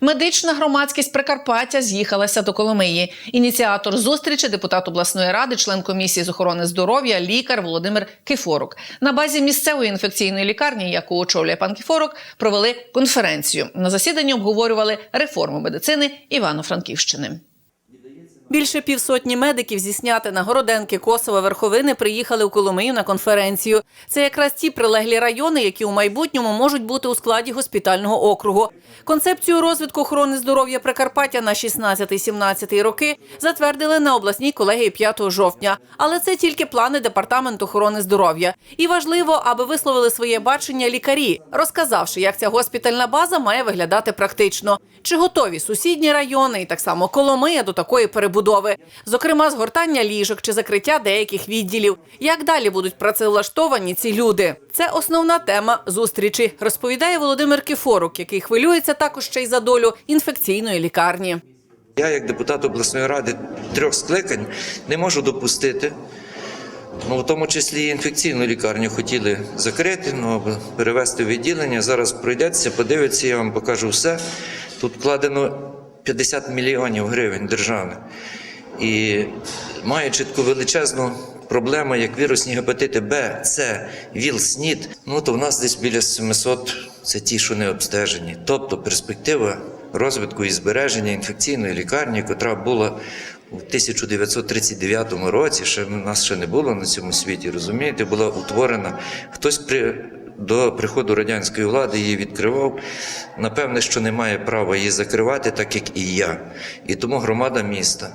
Медична громадськість Прикарпаття з'їхалася до Коломиї. Ініціатор зустрічі депутат обласної ради, член комісії з охорони здоров'я, лікар Володимир Кифорук. На базі місцевої інфекційної лікарні, яку очолює пан Кифорук, провели конференцію. На засіданні обговорювали реформу медицини Івано-Франківщини. Більше півсотні медиків зі Снятина, Городенки, Косова, Верховини приїхали у Коломию на конференцію. Це якраз ті прилеглі райони, які у майбутньому можуть бути у складі госпітального округу. Концепцію розвитку охорони здоров'я Прикарпаття на 16-17 роки затвердили на обласній колегії 5 жовтня. Але це тільки плани департаменту охорони здоров'я. І важливо, аби висловили своє бачення лікарі, розказавши, як ця госпітальна база має виглядати практично. Чи готові сусідні райони і так само Коломия до такої перебудови, зокрема згортання ліжок чи закриття деяких відділів. Як далі будуть працевлаштовані ці люди? Це основна тема зустрічі, розповідає Володимир Кіфорук, який хвилюється також ще й за долю інфекційної лікарні. Я, як депутат обласної ради трьох скликань, не можу допустити. Ну, в тому числі і інфекційну лікарню хотіли закрити, ну, перевести в відділення. Зараз пройдеться, подивиться, я вам покажу все. Тут вкладено 50 мільйонів гривень держави. І маючи таку величезну проблему, як вірусні гепатити Б, С, ВІЛ, СНІД, ну то в нас десь біля 700 це ті, що не обстежені. Тобто перспектива розвитку і збереження інфекційної лікарні, яка була у 1939 році, ще нас ще не було на цьому світі, розумієте, була утворена. Хтось при до приходу радянської влади її відкривав. Напевне, що не має права її закривати, так як і я. І тому громада міста.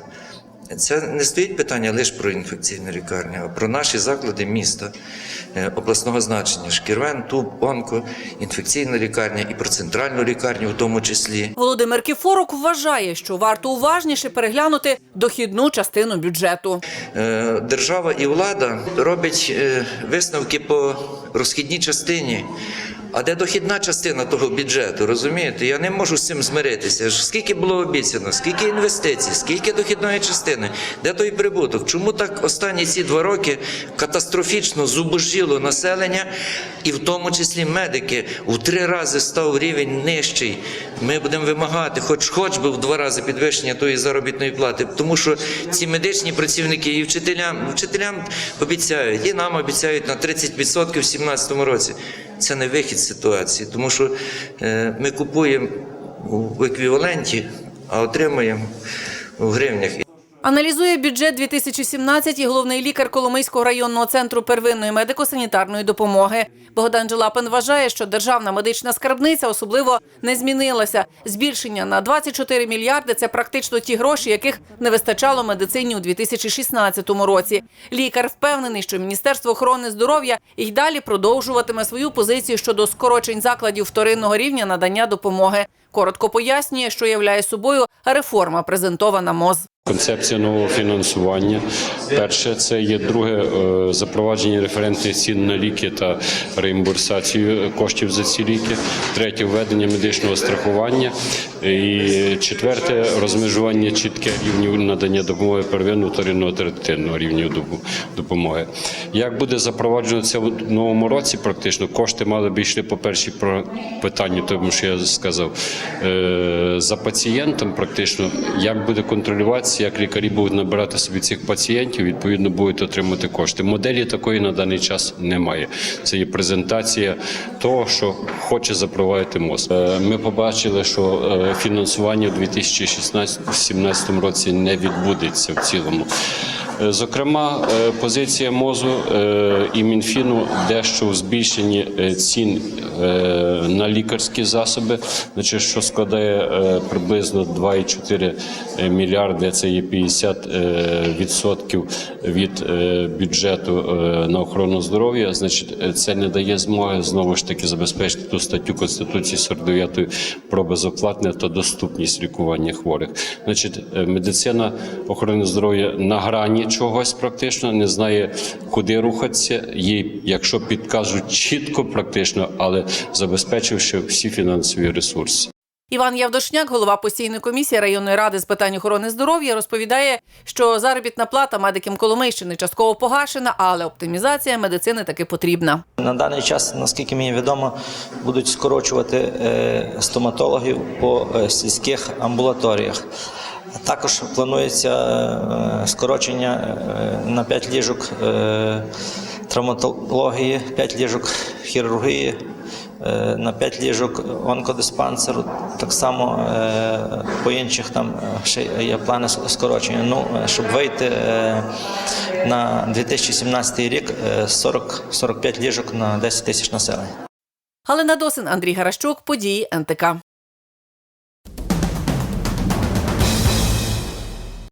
Це не стоїть питання лише про інфекційну лікарню, а про наші заклади міста е, обласного значення: шкірвен, туб, онко, інфекційна лікарня і про центральну лікарню в тому числі. Володимир Кіфорук вважає, що варто уважніше переглянути дохідну частину бюджету. Е, Держава і влада роблять е, висновки по розхідній частині. А де дохідна частина того бюджету, розумієте? Я не можу з цим змиритися. Скільки було обіцяно, скільки інвестицій, скільки дохідної частини, де той прибуток? Чому так останні ці два роки катастрофічно зубожіло населення, і в тому числі медики в три рази став рівень нижчий. Ми будемо вимагати, хоч хоч би в два рази підвищення тої заробітної плати, тому що ці медичні працівники і вчителям, вчителям обіцяють, і нам обіцяють на 30% в 2017 році. Це не вихід з ситуації, тому що е, ми купуємо в еквіваленті, а отримуємо в гривнях. Аналізує бюджет 2017 і головний лікар Коломийського районного центру первинної медико-санітарної допомоги. Богдан Джелапин вважає, що державна медична скарбниця особливо не змінилася. Збільшення на 24 мільярди це практично ті гроші, яких не вистачало медицині у 2016 році. Лікар впевнений, що Міністерство охорони здоров'я і далі продовжуватиме свою позицію щодо скорочень закладів вторинного рівня надання допомоги. Коротко пояснює, що являє собою реформа, презентована МОЗ. Концепція нового фінансування. Перше, це є друге е, запровадження референтних цін на ліки та реімбурсацію коштів за ці ліки. Третє введення медичного страхування. І четверте розмежування чітке рівнів надання допомоги первинного вторинного третинного рівнів допомоги. Як буде запроваджено це в новому році? Практично кошти мали б йшли по першій питанню, тому що я сказав е, за пацієнтом. Практично як буде контролюватися, як лікарі будуть набирати собі цих пацієнтів, відповідно будуть отримати кошти. Моделі такої на даний час немає. Це є презентація того, що хоче запровадити МОЗ. Е, Ми побачили, що е, фінансування у 2016-2017 році не відбудеться в цілому. Е, Зокрема, е, позиція МОЗу е, і Мінфіну дещо у збільшенні цін на лікарські засоби, значить, що складає приблизно 2,4 мільярди. Це є 50 е, відсотків від бюджету на охорону здоров'я. Значить, це не дає змоги знову ж таки забезпечити ту статтю Конституції 49 про безоплатне та доступність лікування хворих. Значить, медицина охорони здоров'я на грані чогось практично не знає, куди рухатися. Їй, якщо підкажуть чітко, практично, але забезпечивши всі фінансові ресурси. Іван Явдошняк, голова постійної комісії районної ради з питань охорони здоров'я, розповідає, що заробітна плата медикам Коломийщини частково погашена, але оптимізація медицини таки потрібна. На даний час, наскільки мені відомо, будуть скорочувати е, стоматологів по е, сільських амбулаторіях. Також планується е, скорочення е, на 5 ліжок е, травматології, 5 ліжок хірургії, на 5 ліжок онкодиспансеру. Так само по інших там ще є плани скорочення. Ну, щоб вийти на 2017 рік е, 40-45 ліжок на 10 тисяч населення. Галина Досин, Андрій Гаращук, події НТК.